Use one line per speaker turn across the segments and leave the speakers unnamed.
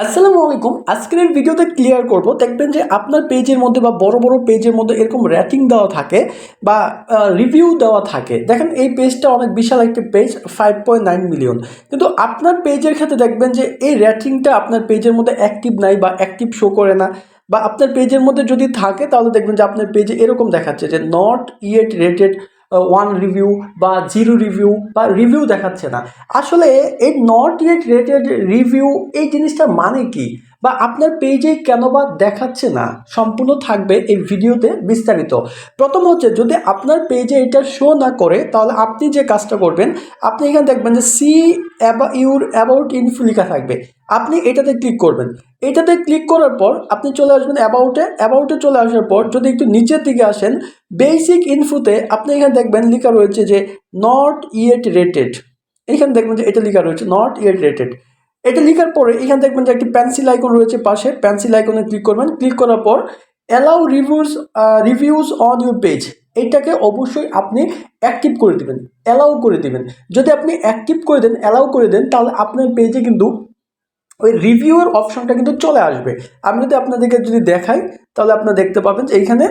আসসালামু আলাইকুম। আজকের ভিডিওতে ক্লিয়ার করব। দেখবেন যে আপনার পেজের মধ্যে বা বড় বড় পেজের মধ্যে এরকম র্যাটিং দেওয়া থাকে বা রিভিউ দেওয়া থাকে। দেখেন এই পেজটা অনেক বিশাল একটি page five point nine million কিন্তু আপনার পেজের ক্ষেত্রে দেখবেন যে এই র্যাটিংটা আপনার পেজের মধ্যে অ্যাক্টিভ নাই বা অ্যাক্টিভ শো করে না। বা আপনার পেজের মধ্যে যদি থাকে, তাহলে দেখবেন যে আপনার পেজে এরকম দেখাচ্ছে যে not yet rated one review বা জিরো রিভিউ বা রিভিউ দেখাচ্ছে না। আসলে এই নট ইয়েট রেটেড রিভিউ এই জিনিসটার মানে কি? বা আপনার পেজে কেন বা দেখাচ্ছে না, সম্পূর্ণ থাকবে এই ভিডিওতে বিস্তারিত। প্রথম হচ্ছে, যদি আপনার পেজে এটা শো না করে, তাহলে আপনি যে কাজটা করবেন, আপনি এখানে দেখবেন যে সি অ্যাবা ইউর অ্যাবাউট ইনফু লেখা থাকবে। আপনি এটাতে ক্লিক করবেন। এটাতে ক্লিক করার পর আপনি চলে আসবেন অ্যাবাউটে অ্যাবাউটে চলে আসার পর যদি একটু নিচের দিকে আসেন বেসিক ইনফুতে আপনি এখানে দেখবেন লেখা রয়েছে যে নট ইয়েট রেটেড এখানে দেখবেন যে এটা লেখা রয়েছে নট ইয়েট রেটেড এটা লেখার পরে এখানে দেখবেন যে একটি পেন্সিল আইকন রয়েছে পাশে। পেন্সিল আইকনে ক্লিক করবেন। ক্লিক করার পর allow reviews reviews on your page এইটাকে অবশ্যই আপনি অ্যাক্টিভ করে দিবেন। অ্যালাউ করে দিবেন। যদি আপনি অ্যাক্টিভ করে দেন অ্যালাউ করে দেন, তাহলে আপনার পেজে কিন্তু ওই রিভিউয়ের অপশনটা কিন্তু চলে আসবে। আমি যদি আপনাদেরকে যদি দেখাই, তাহলে আপনারা দেখতে পাবেন যে এইখানে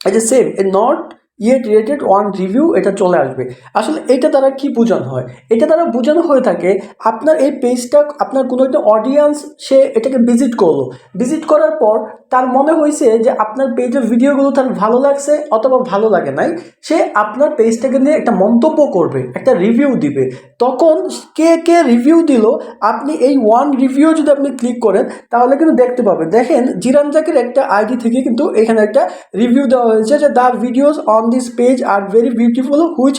এই যে same A not yet rated one review এটা চলে আসবে। আসলে এটা দ্বারা কি বোঝানো হয়? এটা দ্বারা বোঝানো হয়ে থাকে, আপনার এই পেজটা আপনার কোনো একটা অডিয়েন্স সে এটাকে ভিজিট করল। ভিজিট করার পর তার মনে হয়েছে যে আপনার পেজের ভিডিওগুলো তার ভালো লাগছে অথবা ভালো লাগে নাই, সে আপনার পেজটাকে নিয়ে একটা মন্তব্য করবে, একটা রিভিউ দিবে। তখন কে কে রিভিউ দিল, আপনি এই ওয়ান রিভিউ যদি আপনি ক্লিক করেন, তাহলে কিন্তু দেখতে পাবেন। দেখেন জিরান জাকের একটা আইডি থেকে কিন্তু এখানে একটা রিভিউ দেওয়া হয়েছে যে the videos on this page are very beautiful which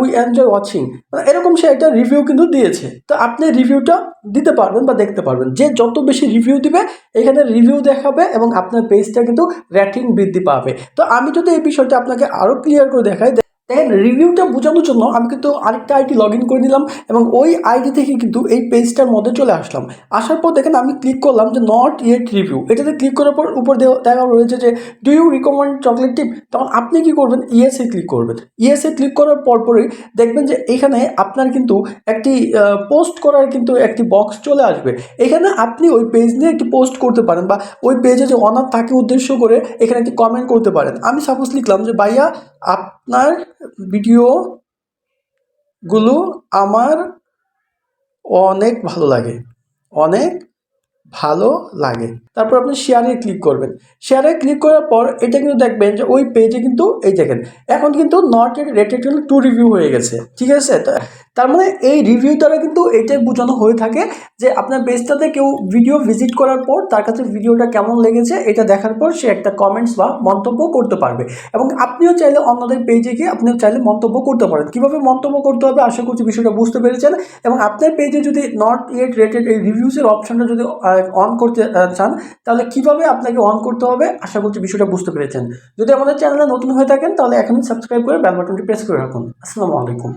we enjoy watching এরকম সে একটা রিভিউ কিন্তু দিয়েছে। তো আপনি রিভিউটা দিতে পারবেন বা দেখতে পারবেন। যে যত বেশি রিভিউ দিবে, এখানে রিভিউ দেখাবে এবং আপনার পেজটা কিন্তু র্যাটিং বৃদ্ধি পাবে। তো আমি যদি এই বিষয়টা আপনাকে আরও ক্লিয়ার করে দেখাই দেখেন রিভিউটা বোঝানোর জন্য আমি কিন্তু আরেকটা আইডি লগ ইন করে নিলাম এবং ওই আইডি থেকে কিন্তু এই পেজটার মধ্যে চলে আসলাম। আসার পর দেখেন আমি ক্লিক করলাম যে নট ইয়েট রিভিউ এটাতে ক্লিক করার পর উপর দেওয়া- দেখা রয়েছে যে do you recommend chocolate tip তখন আপনি কি করবেন? ইয়েসে ক্লিক করবেন। ইয়েসে ক্লিক করার পর পরপরই দেখবেন যে এখানে আপনার কিন্তু একটি পোস্ট করার কিন্তু একটি বক্স চলে আসবে। এখানে আপনি ওই পেজ নিয়ে একটি পোস্ট করতে পারেন বা ওই পেজে যে অনার তাকে উদ্দেশ্য করে এখানে একটি কমেন্ট করতে পারেন। আমি সাপোজ লিখলাম যে, ভাইয়া, আপনার ভিডিওগুলো আমার অনেক ভালো লাগে। অনেক ভালো লাগে। তারপর আপনি শেয়ারে ক্লিক করবেন। শেয়ারে ক্লিক করার পর এটা কিন্তু দেখবেন যে ওই পেজে কিন্তু এই দেখেন, এখন কিন্তু নট রেটেড টু রিভিউ হয়ে গেছে। ঠিক আছে? তার মানে এই রিভিউ দ্বারা কিন্তু এটাই বোঝানো হয়ে থাকে যে আপনার পেজটাতে কেউ ভিডিও ভিজিট করার পর তার কাছে ভিডিওটা কেমন লেগেছে এটা দেখার পর সে একটা কমেন্টস বা মন্তব্য করতে পারবে। এবং আপনিও চাইলে অন্যদের পেজে গিয়ে আপনিও চাইলে মন্তব্য করতে পারেন। কীভাবে মন্তব্য করতে হবে আশা করছি বিষয়টা বুঝতে পেরেছেন এবং আপনার পেজে যদি নট ইয়েট রেটেড এই রিভিউসের অপশনটা যদি অন করতে চান, তাহলে কীভাবে আপনাকে অন করতে হবে আশা করছি বিষয়টা বুঝতে পেরেছেন। যদি আমাদের চ্যানেলে নতুন হয়ে থাকেন, তাহলে এখনই সাবস্ক্রাইব করে বেল বাটনটি প্রেস করে রাখুন। আসসালামু আলাইকুম।